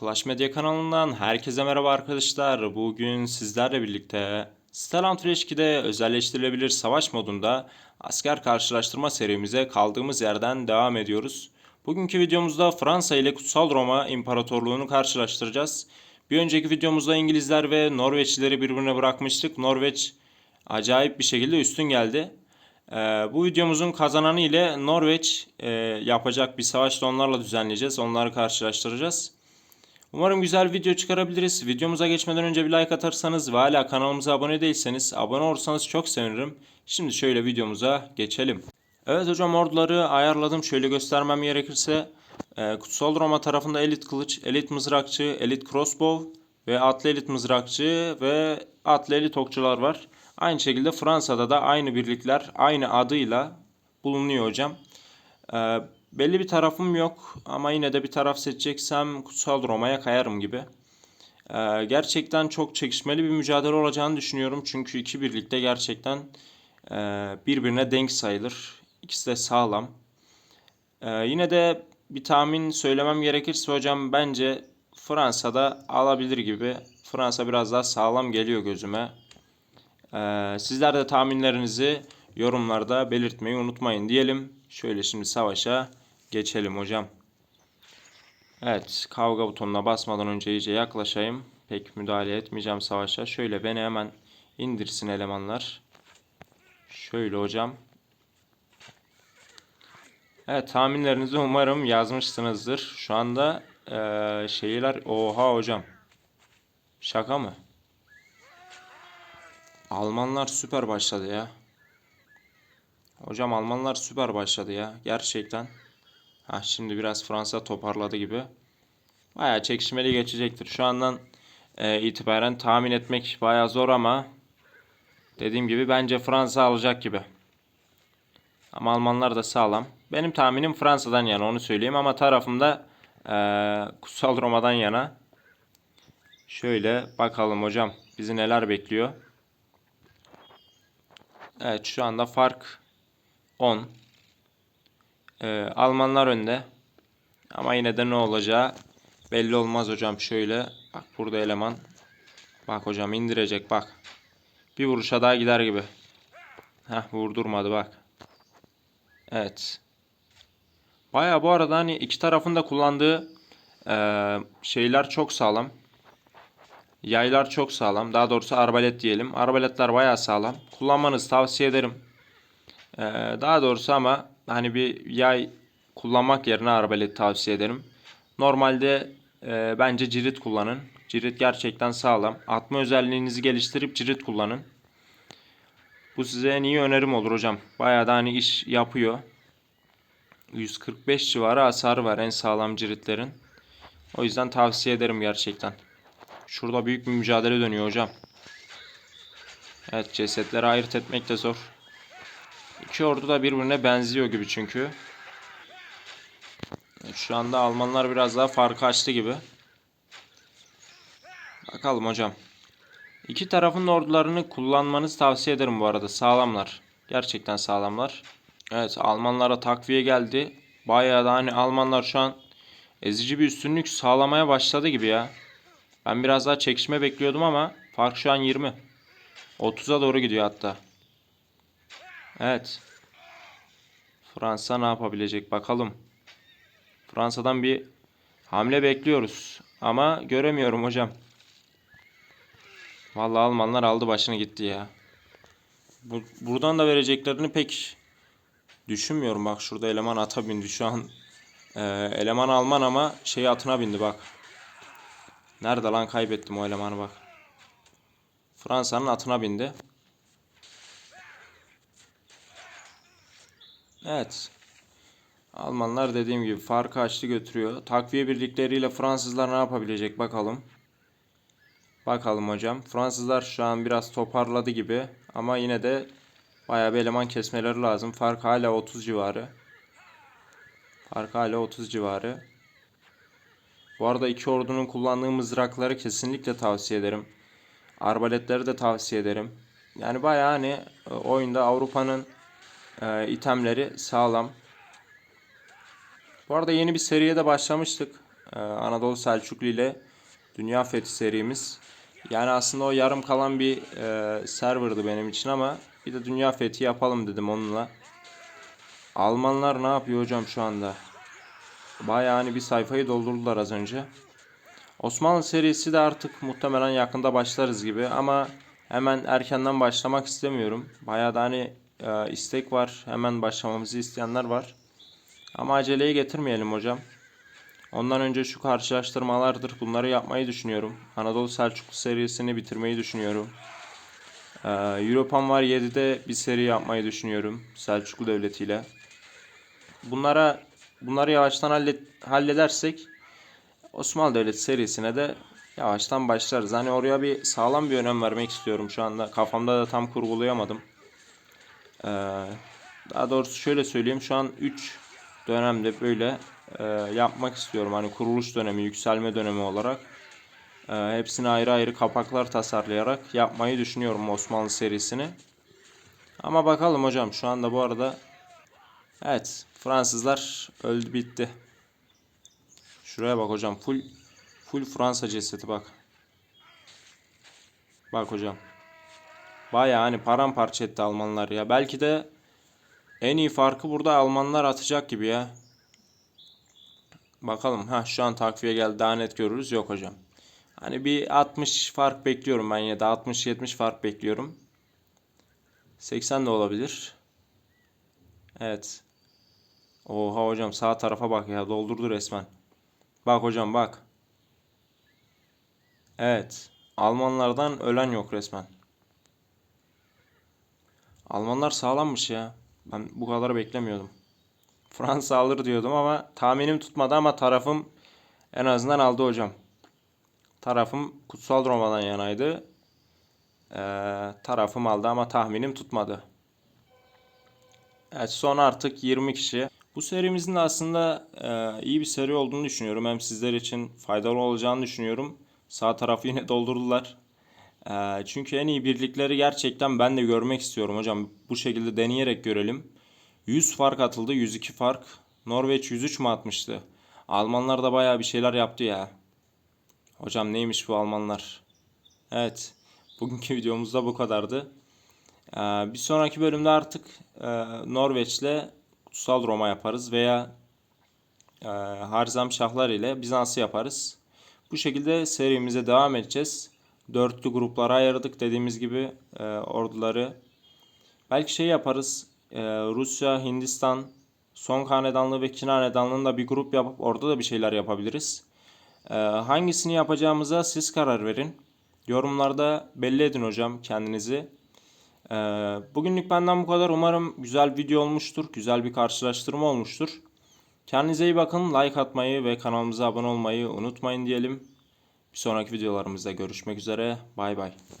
Clash Media kanalından herkese merhaba arkadaşlar. Bugün sizlerle birlikte Stellant 2'de özelleştirilebilir savaş modunda asker karşılaştırma serimize kaldığımız yerden devam ediyoruz. Bugünkü videomuzda Fransa ile Kutsal Roma İmparatorluğunu karşılaştıracağız. Bir önceki videomuzda İngilizler ve Norveçlileri birbirine bırakmıştık. Norveç acayip bir şekilde üstün geldi. Ee, bu videomuzun kazananı ile Norveç e, yapacak bir savaşta onlarla düzenleyeceğiz. Onları karşılaştıracağız. Umarım güzel video çıkarabiliriz. Videomuza geçmeden önce bir like atarsanız ve hala kanalımıza abone değilseniz abone olursanız çok sevinirim. Şimdi şöyle videomuza geçelim. Evet hocam orduları ayarladım. Şöyle göstermem gerekirse e, Kutsal Roma tarafında elit kılıç, elit mızrakçı, elit crossbow ve atlı elit mızrakçı ve atlı elit okçular var. Aynı şekilde Fransa'da da aynı birlikler aynı adıyla bulunuyor hocam. Belli bir tarafım yok ama yine de bir taraf seçeceksem Kutsal Roma'ya kayarım gibi. Ee, gerçekten çok çekişmeli bir mücadele olacağını düşünüyorum. Çünkü iki birlikte gerçekten e, birbirine denk sayılır. İkisi de sağlam. Ee, yine de bir tahmin söylemem gerekirse hocam bence Fransa'da alabilir gibi. Fransa biraz daha sağlam geliyor gözüme. Ee, sizler de tahminlerinizi yorumlarda belirtmeyi unutmayın diyelim. Şöyle şimdi savaşa geçelim hocam. Evet kavga butonuna basmadan önce iyice yaklaşayım. Pek müdahale etmeyeceğim savaşa. Şöyle beni hemen indirsin elemanlar. Şöyle hocam. Evet tahminlerinizi umarım yazmışsınızdır. Şu anda eee, şeyler... Oha hocam. Şaka mı? Almanlar süper başladı ya. Hocam Almanlar süper başladı ya. Gerçekten. Ha şimdi biraz Fransa toparladı gibi. Bayağı çekişmeli geçecektir. Şu andan e, itibaren tahmin etmek bayağı zor ama dediğim gibi bence Fransa alacak gibi. Ama Almanlar da sağlam. Benim tahminim Fransa'dan yana onu söyleyeyim ama tarafımda e, Kutsal Roma'dan yana. Şöyle bakalım hocam bizi neler bekliyor. Evet şu anda fark 10. Ee, Almanlar önde. Ama yine de ne olacağı belli olmaz hocam. Şöyle bak burada eleman. Bak hocam indirecek bak. Bir vuruşa daha gider gibi. Heh vurdurmadı bak. Evet. Baya bu arada hani iki tarafın da kullandığı eee, şeyler çok sağlam. Yaylar çok sağlam. Daha doğrusu arbalet diyelim. Arbaletler bayağı sağlam. Kullanmanızı tavsiye ederim. Ee, daha doğrusu ama hani bir yay kullanmak yerine arbalet tavsiye ederim. Normalde e, bence cirit kullanın. Cirit gerçekten sağlam. Atma özelliğinizi geliştirip cirit kullanın. Bu size en iyi önerim olur hocam. Bayağı da hani iş yapıyor. 145 civarı hasarı var en sağlam ciritlerin. O yüzden tavsiye ederim gerçekten. Şurada büyük bir mücadele dönüyor hocam. Evet cesetleri ayırt etmek de zor. İki ordu da birbirine benziyor gibi çünkü. Şu anda Almanlar biraz daha farkı açtı gibi. Bakalım hocam. İki tarafın ordularını kullanmanızı tavsiye ederim bu arada. Sağlamlar. Gerçekten sağlamlar. Evet Almanlara takviye geldi. Bayağı da hani Almanlar şu an ezici bir üstünlük sağlamaya başladı gibi ya. Ben biraz daha çekişme bekliyordum ama fark şu an 20. 30'a doğru gidiyor hatta. Evet. Fransa ne yapabilecek bakalım. Fransa'dan bir hamle bekliyoruz. Ama göremiyorum hocam. Vallahi Almanlar aldı başını gitti ya. Bu, buradan da vereceklerini pek düşünmüyorum. Bak şurada eleman ata bindi şu an. Ee, eleman Alman ama şey atına bindi bak. Nerede lan kaybettim o elemanı bak. Fransa'nın atına bindi. Evet. Almanlar dediğim gibi farkı açtı götürüyor. Takviye birlikleriyle Fransızlar ne yapabilecek bakalım. Bakalım hocam. Fransızlar şu an biraz toparladı gibi. Ama yine de bayağı bir eleman kesmeleri lazım. Fark hala 30 civarı. Fark hala 30 civarı. Bu arada iki ordunun kullandığı mızrakları kesinlikle tavsiye ederim. Arbaletleri de tavsiye ederim. Yani bayağı hani e, oyunda Avrupa'nın e, itemleri sağlam. Bu arada yeni bir seriye de başlamıştık. Ee, Anadolu Selçuklu ile Dünya Fethi serimiz. Yani aslında o yarım kalan bir e, serverdı benim için ama bir de Dünya Fethi yapalım dedim onunla. Almanlar ne yapıyor hocam şu anda? Bayağı hani bir sayfayı doldurdular az önce. Osmanlı serisi de artık muhtemelen yakında başlarız gibi ama hemen erkenden başlamak istemiyorum. Bayağı da hani e, istek var. Hemen başlamamızı isteyenler var. Ama aceleye getirmeyelim hocam. Ondan önce şu karşılaştırmalardır. Bunları yapmayı düşünüyorum. Anadolu Selçuklu serisini bitirmeyi düşünüyorum. Ee, Europan var 7'de bir seri yapmayı düşünüyorum. Selçuklu Devleti ile. Bunlara bunları yavaştan hallet, halledersek Osmanlı Devleti serisine de yavaştan başlarız. Hani oraya bir sağlam bir önem vermek istiyorum şu anda. Kafamda da tam kurgulayamadım. Ee, daha doğrusu şöyle söyleyeyim. Şu an 3 dönemde böyle e, yapmak istiyorum. Hani kuruluş dönemi, yükselme dönemi olarak. E, hepsini ayrı ayrı kapaklar tasarlayarak yapmayı düşünüyorum Osmanlı serisini. Ama bakalım hocam şu anda bu arada evet Fransızlar öldü bitti. Şuraya bak hocam full full Fransa cesedi bak. Bak hocam. Baya hani paramparça etti Almanlar ya. Belki de en iyi farkı burada Almanlar atacak gibi ya. Bakalım. Ha şu an takviye geldi. Daha net görürüz. Yok hocam. Hani bir 60 fark bekliyorum ben ya da 60-70 fark bekliyorum. 80 de olabilir. Evet. Oha hocam sağ tarafa bak ya doldurdu resmen. Bak hocam bak. Evet. Almanlardan ölen yok resmen. Almanlar sağlammış ya. Ben bu kadar beklemiyordum. Fransa alır diyordum ama tahminim tutmadı ama tarafım en azından aldı hocam. Tarafım Kutsal Roma'dan yanaydı. Ee, tarafım aldı ama tahminim tutmadı. Evet son artık 20 kişi. Bu serimizin de aslında e, iyi bir seri olduğunu düşünüyorum. Hem sizler için faydalı olacağını düşünüyorum. Sağ tarafı yine doldurdular. E, çünkü en iyi birlikleri gerçekten ben de görmek istiyorum hocam. Bu şekilde deneyerek görelim. 100 fark atıldı, 102 fark. Norveç 103 mü atmıştı? Almanlar da bayağı bir şeyler yaptı ya. Hocam neymiş bu Almanlar? Evet. Bugünkü videomuzda bu kadardı. Ee, bir sonraki bölümde artık e, Norveç'le Kutsal Roma yaparız veya e, Harzam Şahlar ile Bizans'ı yaparız. Bu şekilde serimize devam edeceğiz. Dörtlü gruplara ayırdık dediğimiz gibi e, orduları. Belki şey yaparız. e, Rusya, Hindistan, Son Hanedanlığı ve Çin Hanedanlığı'nda da bir grup yapıp orada da bir şeyler yapabiliriz. E, hangisini yapacağımıza siz karar verin. Yorumlarda belli edin hocam kendinizi. Ee, bugünlük benden bu kadar. Umarım güzel video olmuştur. Güzel bir karşılaştırma olmuştur. Kendinize iyi bakın. Like atmayı ve kanalımıza abone olmayı unutmayın diyelim. Bir sonraki videolarımızda görüşmek üzere. Bay bay.